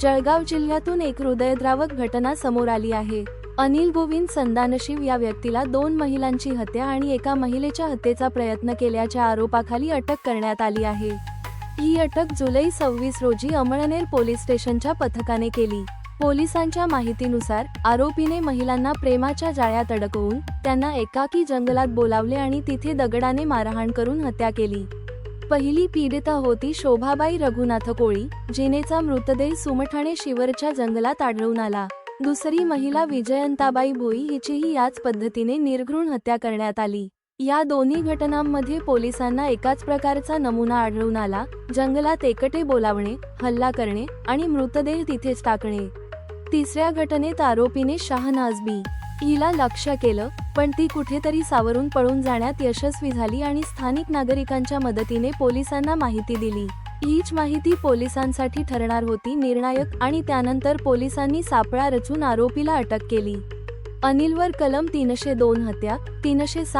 जळगाव जिल्ह्यातून एक हृदयद्रावक घटना समोर आली आहे. अनिल गोविंद संदानशिव या व्यक्तीला दोन महिलांची हत्या आणि एका महिलेच्या हत्येचा प्रयत्न केल्याच्या आरोपाखाली अटक करण्यात आली आहे. ही अटक जुलै सव्वीस रोजी अमळनेर पोलीस स्टेशनच्या पथकाने केली. पोलिसांच्या माहितीनुसार आरोपीने महिलांना प्रेमाच्या जाळ्यात अडकवून त्यांना एकाकी जंगलात बोलावले आणि तिथे दगडाने मारहाण करून हत्या केली. पहिली पीडिता होती शोभाबाई रघुनाथ कोळी जिनेचा मृतदेह सुमठाणे शिवरच्या जंगलात आढळून आला. दुसरी महिला विजयंताबाई भोई हिचीही याच पद्धतीने निर्घृण हत्या करण्यात आली. या दोन्ही घटनांमध्ये पोलिसांना एकाच प्रकारचा नमुना आढळून आला जंगलात एकटे बोलावणे हल्ला करणे आणि मृतदेह तिथेच टाकणे. तिसऱ्या घटनेत आरोपीने शाह बी. हिला लक्ष केलं पण ती कुठेतरी सावरून पळून जाण्यात यशस्वी झाली आणि स्थानिक नागरिकांच्या मदतीने पोलिसांना माहिती दिली. हीच माहिती पोलिसांसाठी ठरणार होती निर्णायक आणि त्यानंतर पोलिसांनी सापळा रचून आरोपीला अटक केली. अनिलवर कलम तीनशे दोन हत्या तीनशे